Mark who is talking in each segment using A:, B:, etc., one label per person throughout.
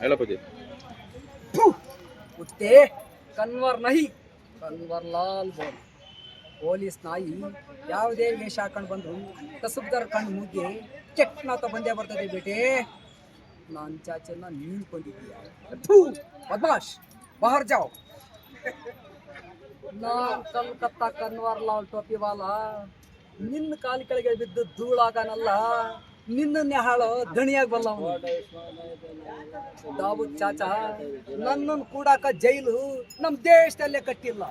A: ಹೇಳಪ್ಪಾಜಿ
B: ಉತ್ತೆ ಕನ್ವರ್ ನಹಿ, ಕನ್ವರ್ ಲಾಲ್ ಪೊಲೀಸ್ ನಾಯಿ ಯಾವುದೇ ವೇಷ ಹಾಕೊಂಡು ಬಂದು ಕಸಬ್ದಾರ ಕಣ್ಣು ಮುಗ್ಗೆ ತ ಬಂದೇ ಬರ್ತದೆ ಬೇಟೆ. ನಾನ್ ಚಾಚನ್ನ ನೀಳ್ಕೊಂಡಿದ್ದೀಯ ಬದ್ಮಾಶ್, ಬಾಹರ್ ಜಾವ್. ನಾ ಕಲ್ಕತ್ತಾ ಕನ್ವರ್ ಲಾಲ್ ಟೋಪಿ ವಾಲ ನಿನ್ನ ಕಾಲು ಕೆಳಗೆ ಬಿದ್ದು ಧೂಳಾಗನಲ್ಲ. ನಿನ್ನನ್ನೇ ಹಾಳು ದಣಿಯಾಗಿ ಬಲ್ಲ ದಾವೂದ್ ಚಾಚಾ ನನ್ನನ್ನು ಕೂಡಾಕ ಜೈಲು ನಮ್ಮ ದೇಶದಲ್ಲೇ ಕಟ್ಟಿಲ್ಲ.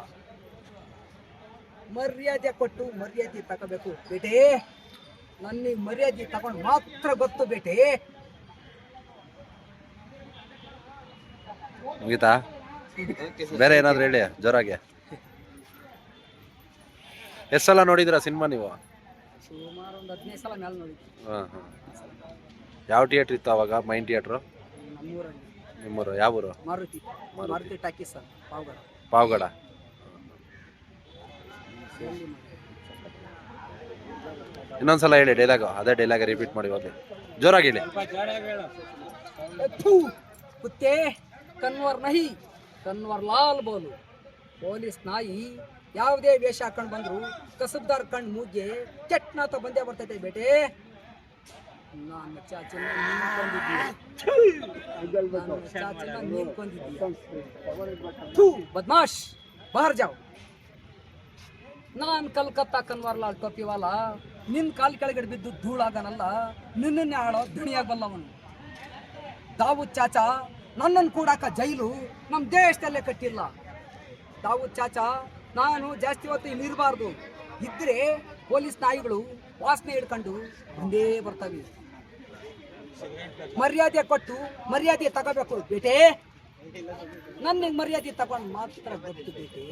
B: ಮರ್ಯಾದೆ ಕೊಟ್ಟು ಮರ್ಯಾದೆ ತಗೋಬೇಕು ಬೇಟೆ. ನನ್ನ ಮರ್ಯಾದೆ ತಗೊಂಡು ಮಾತ್ರ ಗೊತ್ತು ಬೇಟೆ.
A: ಮುಗಿತಾ? ಬೇರೆ ಏನಾದ್ರು ಹೇಳಿ, ಜೋರಾಗಿ. ಎಷ್ಟಲ್ಲ ಸಲ ನೋಡಿದಿರಾ ಸಿನಿಮಾ ನೀವು?
B: ಸುಮಾರು ಒಂದು ಹದಿನೈದು ಸಲ ಮೇಲೆ ನೋಡಿದ್ವಿ.
A: ಹಾಂ ಹಾಂ. ಯಾವ ಥಿಯೇಟ್ರ್ ಇತ್ತು ಅವಾಗ ಮೈನ್ ಥಿಯೇಟ್ರು
B: ನಮ್ಮೂರಲ್ಲಿ.
A: ನಿಮ್ಮೂರು ಯಾವ ಊರು?
B: Maruti.
A: Maruti.
B: Maruti talkies sir Pavagada.
A: Pavagada. ಇನ್ನೊಂದ್ಸಲ ಹೇಳಿ ಡೈಲಾಗು ಅದೇ ಡೈಲಾಗ್ ರಿಪೀಟ್ ಮಾಡಿ ಹೋಗ್ಲಿ ಜೋರಾಗಿ ಹೇಳಿ.
B: ಥೂ, ಕುತ್ತೆ ಕನ್ವರ್ ನಹಿ ಕನ್ವರ್ ಲಾಲ್ ಬೋಲು. ಪೊಲೀಸ್ ನಾಯಿ ಯಾವುದೇ ವೇಷ ಹಾಕೊಂಡು ಬಂದ್ರು ಕಸಬ್ದಾರ್ ಕಣ್ಣು ಮೂಗ್ಗೆ ಕೆಟ್ಟನಾತ ಬಂದೇ ಬರ್ತೈತೆ ಬೇಟೆ. ನಾನು ಚಾಚನ್ನ ನೀನ್ ಕೊಂದಿದ್ದೀಯ ನಾನು ಚಾಚನ್ನ ನೀನ್ ಕೊಂದಿದ್ದೀಯ ಥೂ, ಬದ್ಮಾಶ್ ಬಹರ್ ಜಾವ್. ನಾನು ಕಲ್ಕತ್ತಾ ಕನ್ವರ್ ಲಾಲ್ ಟೋಪಿವಾಲ ನಿನ್ನ ಕಾಲ್ ಕೆಳಗಡೆ ಬಿದ್ದು ಧೂಳಾಗನಲ್ಲ ನಿನ್ನನ್ನೇ ಆಳೋ ಧಣಿಯಾಗಬಲ್ಲವನು ದಾವು ಚಾಚಾ ನನ್ನನ್ನು ಕೂಡಾಕ ಜೈಲು ನಮ್ಮ ದೇಶದಲ್ಲೇ ಕಟ್ಟಿಲ್ಲ. ದಾವೂದ್ ಚಾಚಾ ನಾನು ಜಾಸ್ತಿ ಹೊತ್ತು ಇಲ್ಲಿ ಇರಬಾರ್ದು. ಇದ್ರೆ ಪೊಲೀಸ್ ನಾಯಿಗಳು ವಾಸನೆ ಹಿಡ್ಕೊಂಡು ಬಂದೇ ಬರ್ತವೆ. ಮರ್ಯಾದೆ ಕೊಟ್ಟು ಮರ್ಯಾದೆ ತಗೋಬೇಕು. ಬೇಟೆ ನನ್ನ ಮರ್ಯಾದೆ ತಗೊಂಡು ಮಾತ್ರ ಗೊತ್ತು ಬೇಟೆ.